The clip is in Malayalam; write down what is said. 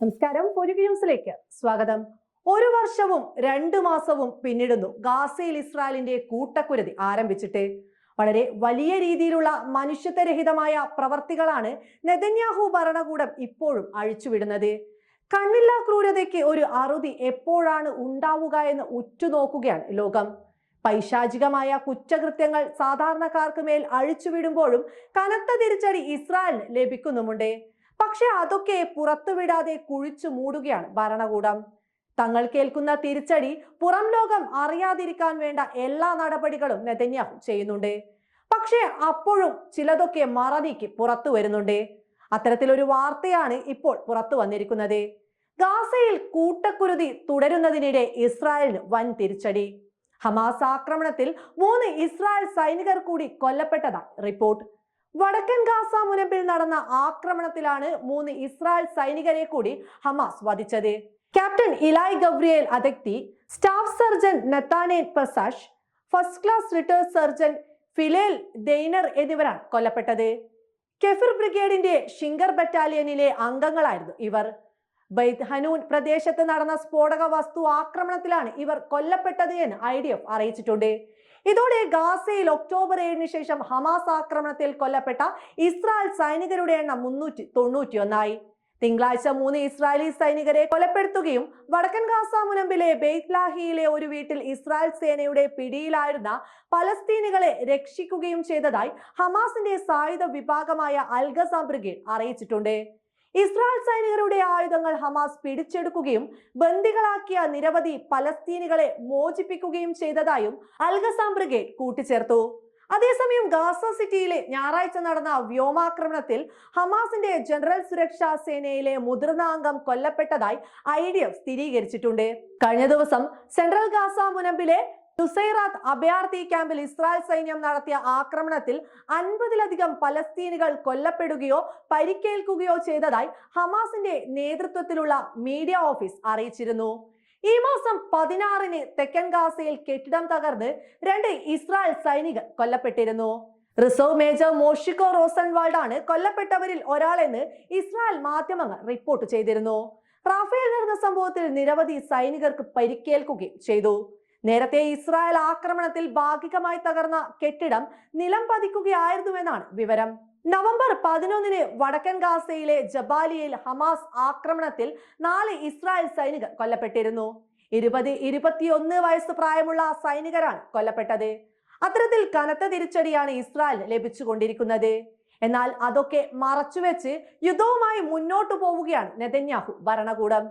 നമസ്കാരം. പൊരുകി ന്യൂസിലേക്ക് സ്വാഗതം. ഒരു വർഷവും രണ്ടു മാസവും പിന്നിടുന്നു ഗാസയിൽ ഇസ്രായേലിന്റെ കൂട്ടക്കുരുതി ആരംഭിച്ചിട്ട്. വളരെ വലിയ രീതിയിലുള്ള മനുഷ്യത്വരഹിതമായ പ്രവർത്തികളാണ് നെതന്യാഹു ഭരണകൂടം ഇപ്പോഴും അഴിച്ചുവിടുന്നത്. കണ്ണില്ലാ ക്രൂരതയ്ക്ക് ഒരു അറുതി എപ്പോഴാണ് ഉണ്ടാവുക എന്ന് ഉറ്റുനോക്കുകയാണ് ലോകം. പൈശാചികമായ കുറ്റകൃത്യങ്ങൾ സാധാരണക്കാർക്ക് മേൽ അഴിച്ചുവിടുമ്പോഴും കനത്ത തിരിച്ചടി ഇസ്രായേലിന് ലഭിക്കുന്നുമുണ്ട്. പക്ഷെ അതൊക്കെ പുറത്തുവിടാതെ കുഴിച്ചു മൂടുകയാണ് ഭരണകൂടം. തങ്ങൾ കേൾക്കുന്ന തിരിച്ചടി പുറം ലോകം അറിയാതിരിക്കാൻ വേണ്ട എല്ലാ നടപടികളും നെതന്യാഹു ചെയ്യുന്നുണ്ട്. പക്ഷേ അപ്പോഴും ചിലതൊക്കെ മറനീക്കി പുറത്തു വരുന്നുണ്ട്. അത്തരത്തിലൊരു വാർത്തയാണ് ഇപ്പോൾ പുറത്തു വന്നിരിക്കുന്നത്. ഗാസയിൽ കൂട്ടക്കുരുതി തുടരുന്നതിനിടെ ഇസ്രായേലിന് വൻ തിരിച്ചടി. ഹമാസ് ആക്രമണത്തിൽ മൂന്ന് ഇസ്രായേൽ സൈനികർ കൂടി കൊല്ലപ്പെട്ടതായി റിപ്പോർട്ട്. വടക്കൻ ഗാസ മുനമ്പിൽ നടന്ന ആക്രമണത്തിലാണ് മൂന്ന് ഇസ്രായേൽ സൈനികരെ കൂടി ഹമാസ് വധിച്ചത്. ക്യാപ്റ്റൻ ഇലായ് ഗബ്രിയേൽ അദക്തി സ്റ്റാഫ് സർജൻ നത്താനേൽ പ്രസാഷ് ഫസ്റ്റ് ക്ലാസ് റിട്ടേർഡ് സർജൻ ഫിലേൽ ദെയ്നർ എന്നിവരാണ് കൊല്ലപ്പെട്ടത്. കെഫിർ ബ്രിഗേഡിന്റെ ഷിംഗർ ബറ്റാലിയനിലെ അംഗങ്ങളായിരുന്നു ഇവർ. ബൈത് ഹനൂൻ പ്രദേശത്ത് നടന്ന സ്ഫോടക വസ്തു ആക്രമണത്തിലാണ് ഇവർ കൊല്ലപ്പെട്ടത് എന്ന് ഐ ഡി എഫ് അറിയിച്ചിട്ടുണ്ട്. ഇതോടെ ഗാസയിൽ ഒക്ടോബർ ഏഴിന് ശേഷം ഹമാസ് ആക്രമണത്തിൽ കൊല്ലപ്പെട്ട ഇസ്രായേൽ സൈനികരുടെ എണ്ണം മുന്നൂറ്റി തൊണ്ണൂറ്റിയൊന്നായി. തിങ്കളാഴ്ച മൂന്ന് ഇസ്രായേലി സൈനികരെ കൊലപ്പെടുത്തുകയും വടക്കൻ ഗാസ മുനമ്പിലെ ബെയ്ത്ലാഹിയിലെ ഒരു വീട്ടിൽ ഇസ്രായേൽ സേനയുടെ പിടിയിലായിരുന്ന പലസ്തീനികളെ രക്ഷിക്കുകയും ചെയ്തതായി ഹമാസിന്റെ സായുധ വിഭാഗമായ അൽഗസാം ബ്രിഗേഡ് അറിയിച്ചിട്ടുണ്ട്. ഇസ്രായേൽ സൈനികരുടെ ആയുധങ്ങൾ ഹമാസ് പിടിച്ചെടുക്കുകയും ബന്ദികളാക്കിയ നിരവധി പലസ്തീനികളെ മോചിപ്പിക്കുകയും ചെയ്തതായും അൽഗസാം ബ്രിഗേഡ് കൂട്ടിച്ചേർത്തു. അതേസമയം ഗാസ സിറ്റിയിലെ ഞായറാഴ്ച നടന്ന വ്യോമാക്രമണത്തിൽ ഹമാസിന്റെ ജനറൽ സുരക്ഷാ സേനയിലെ മുതിർന്ന അംഗം കൊല്ലപ്പെട്ടതായി ഐ ഡി എഫ് സ്ഥിരീകരിച്ചിട്ടുണ്ട്. കഴിഞ്ഞ ദിവസം സെൻട്രൽ ഗാസ മുനമ്പിലെ നുസൈറാത്ത് അഭയാർത്ഥി ക്യാമ്പിൽ ഇസ്രായേൽ സൈന്യം നടത്തിയ ആക്രമണത്തിൽ അൻപതിലധികം പലസ്തീനുകൾ കൊല്ലപ്പെടുകയോ പരിക്കേൽക്കുകയോ ചെയ്തതായി ഹമാസിന്റെ നേതൃത്വത്തിലുള്ള മീഡിയ ഓഫീസ് അറിയിച്ചിരുന്നു. ഈ മാസം പതിനാറിന് തെക്കൻ ഗാസയിൽ കെട്ടിടം തകർന്ന് രണ്ട് ഇസ്രായേൽ സൈനികർ കൊല്ലപ്പെട്ടിരുന്നു. റിസർവ് മേജർ മോഷിക്കോ റോസൻവാൾഡ് ആണ് കൊല്ലപ്പെട്ടവരിൽ ഒരാളെന്ന് ഇസ്രായേൽ മാധ്യമങ്ങൾ റിപ്പോർട്ട് ചെയ്തിരുന്നു. റാഫേൽ നടന്ന സംഭവത്തിൽ നിരവധി സൈനികർക്ക് പരിക്കേൽക്കുകയും ചെയ്തു. നേരത്തെ ഇസ്രായേൽ ആക്രമണത്തിൽ ഭാഗികമായി തകർന്ന കെട്ടിടം നിലം പതിക്കുകയായിരുന്നുവെന്നാണ് വിവരം. നവംബർ പതിനൊന്നിന് വടക്കൻ ഗാസയിലെ ജബാലിയയിൽ ഹമാസ് ആക്രമണത്തിൽ നാല് ഇസ്രായേൽ സൈനികർ കൊല്ലപ്പെട്ടിരുന്നു. ഇരുപത് ഇരുപത്തിയൊന്ന് വയസ്സ് പ്രായമുള്ള സൈനികരാണ് കൊല്ലപ്പെട്ടത്. അത്തരത്തിൽ കനത്ത തിരിച്ചടിയാണ് ഇസ്രായേൽ ലഭിച്ചുകൊണ്ടിരിക്കുന്നത്. എന്നാൽ അതൊക്കെ മറച്ചുവെച്ച് യുദ്ധവുമായി മുന്നോട്ടു പോവുകയാണ് നെതന്യാഹു ഭരണകൂടം.